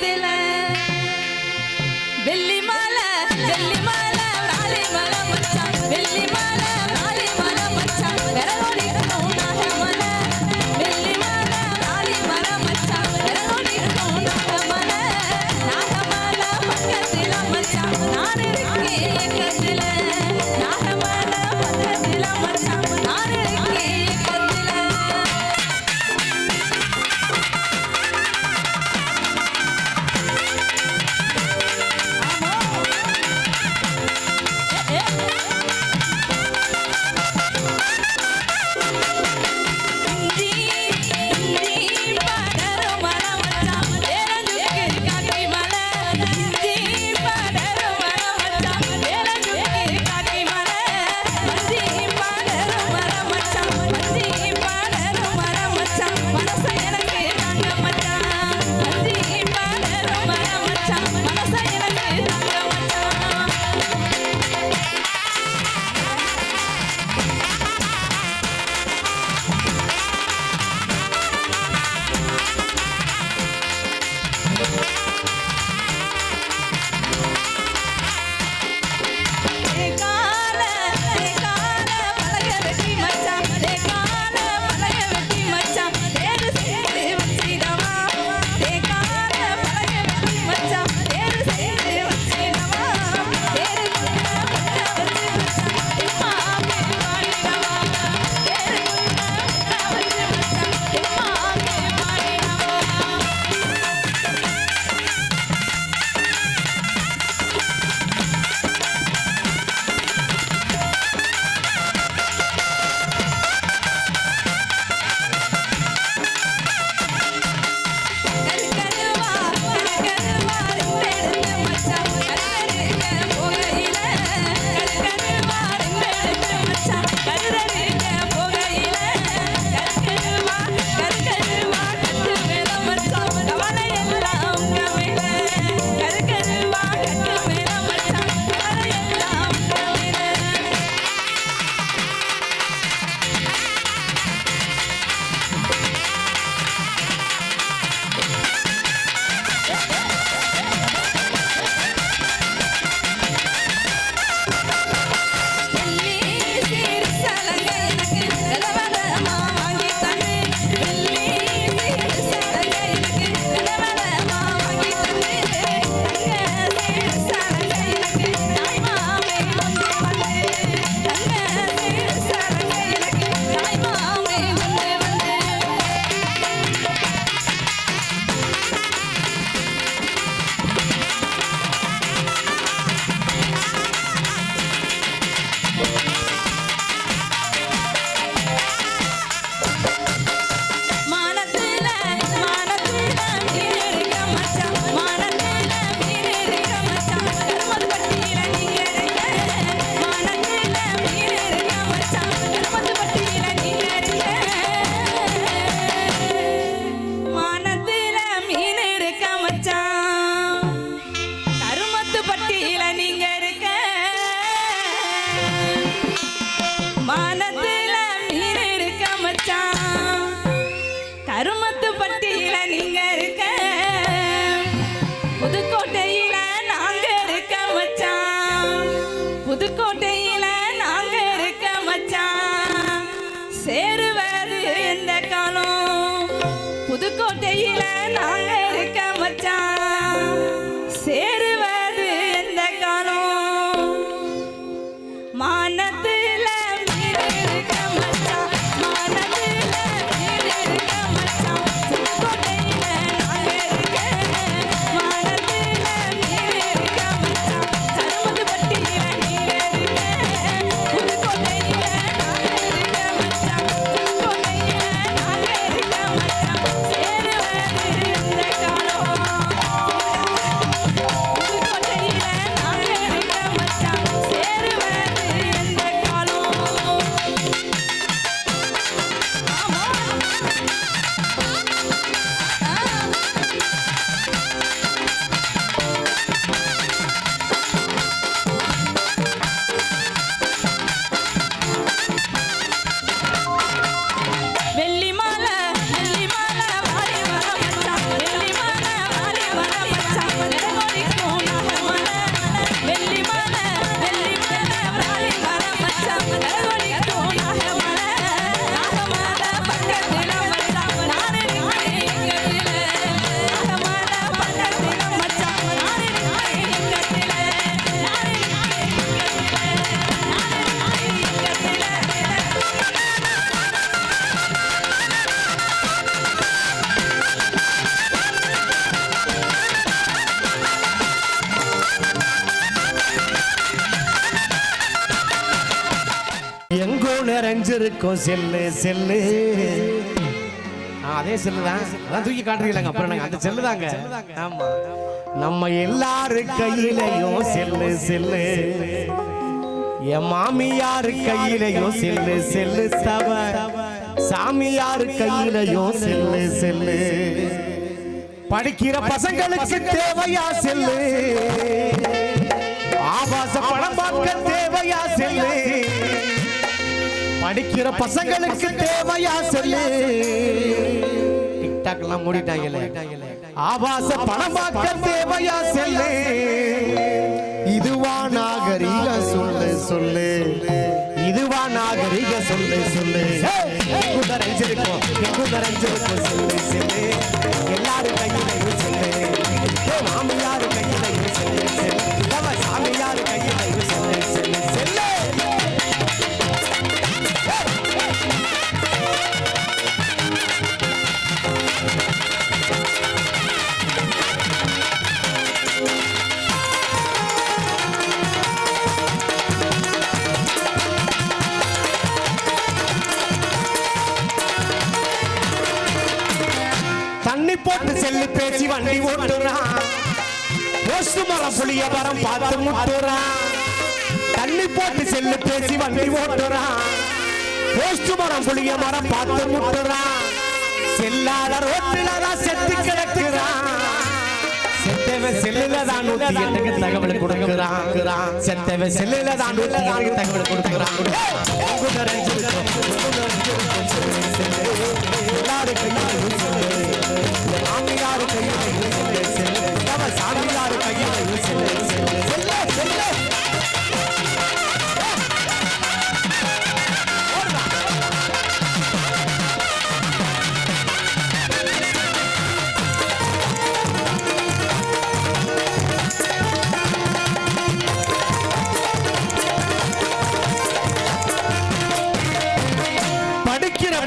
de la ஏறுவது இந்த காலம். புதுக்கோட்டையில நாங்க இருக்க மச்சான். சேரு இருக்கும். Cell cell. அதே செல்லு தான் அதான் தூக்கி காட்டுறீங்களா அப்புறம் நாங்க அந்த செல்லு தாங்க ஆமா. நம்ம எல்லாரு கையிலையும் செல்லு செல்லு. என் மாமியாரு கையிலையும் செல்லு செல்லு தவ. சாமியாரு கையிலையும் செல்லு செல்லு. படிக்கிற பசங்களுக்கு தேவையா செல்லு? ஆபாச படம் பார்க்க தேவையா செல்லு? படிக்கிற பசங்களுக்கு தேவையா செல்லு. டிக்டாக் எல்லாம் மூடிட்டாங்களே. ஆபாச பார்க்க தேவையா செல்லு. இதுவா நாகரிக சொல்லு சொல்லு. இதுவா நாகரிக சொல்லு சொல்லு. எங்கு நிறைஞ்சிருக்கும் சொல்லு சொல்லு. வண்டி ஓட்டுறான் ஓசு மரம் புளிய மரம் பார்த்து முட்டுறான் தண்ணி போட்டு செல்லு பேசி வண்டி ஓட்டுறான் ஓஸ்து மரம் புளிய மரம் பார்த்து முட்டுறான் செல்லாத ரோட்டில தான் செத்து கிடக்குறான் செத்தவன் செல்லுல தான் நூத்தி தகவல் கொடுக்குறான் செத்தவன் செல்லுல தான் நூத்தி தகவல் கொடுக்குறான்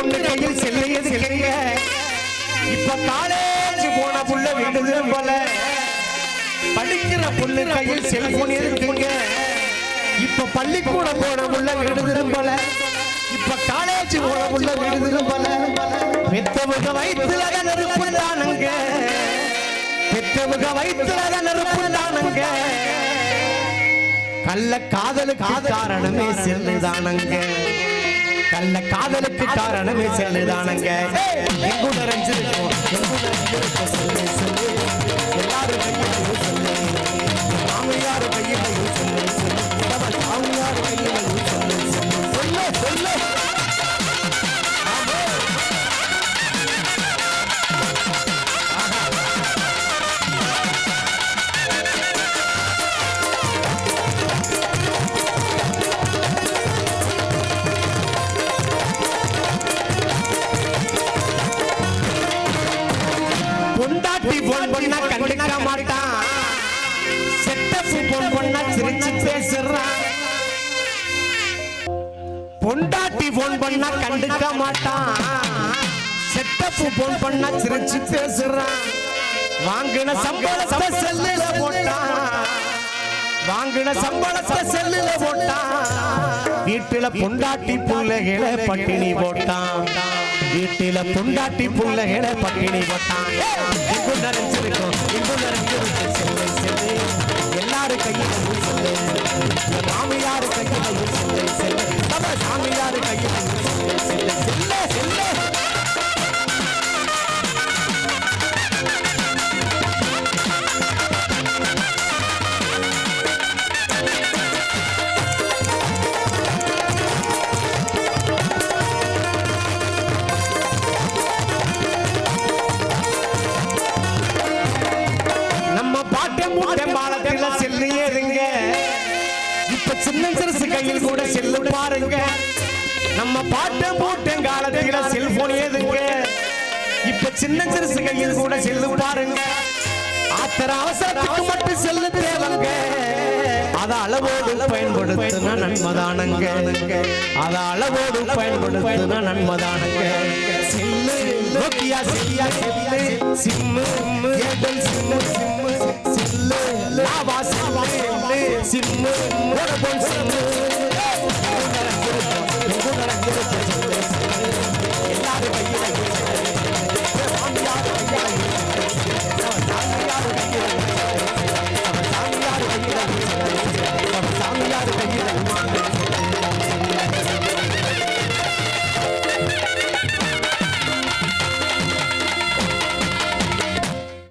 பொண்ணு கையில் செல்லைய செல்லைய. இப்ப காலேஜ் போன புள்ள விடுது போல படிக்கிற பொண்ணு கையில் செல்போன் இருக்குங்க இப்ப பள்ளிக்கூடம் போன புள்ள விடுது போல இப்ப காலேஜ் போன புள்ள விடுது போல பெத்தவங்க வயிற்றுல நெருப்பு தானுங்க. பெத்தவங்க வயிற்றுல நெருப்பு தானுங்க. கள்ள காதலுக்கு காரணமே செல்லுதானுங்க கள்ள காதலுக்கு காரணமே செல்லுதானங்க எங்கு நிறைஞ்சிருக்கும் எங்கு நிறைஞ்சிருக்கும் சொல்லு சொல்லு பண்ணா கண்டுக்க மாட்டான். செட்டப்பு போன் பண்ணா சிரிச்சு பேசுறான். வாங்கின சம்பளத்தை செல்லுல போட்டான். வாங்கின சம்பளத்தை செல்லுல போட்டான். வீட்டுல பொண்டாட்டி பிள்ளைகளை பட்டினி போட்டான். வீட்டில பொண்டாட்டி பிள்ளைகளை பட்டினி போட்டான். இங்கு நிறைஞ்சிருக்கும் இங்கு நிறைஞ்சிருக்கும் எல்லாரும் கையிலையும் பாருங்க நம்ம பாட்டம் போட்டேன் காலத்துல செல்போன் ஏதுங்க இப்ப சின்ன சிறுசு கையில் கூட செல்லு பாருங்க ஆத்திர அவசரத்துக்கு மட்டும் செல்லு தேவைங்க அத அளவோடு பயன்படுத்தினா நன்மதானங்க அத அளவோடு பயன்படுத்தினா நன்மதானங்க cell Nokia செல்லியா cell sim Airtel sim sim cell Lava cell sim sim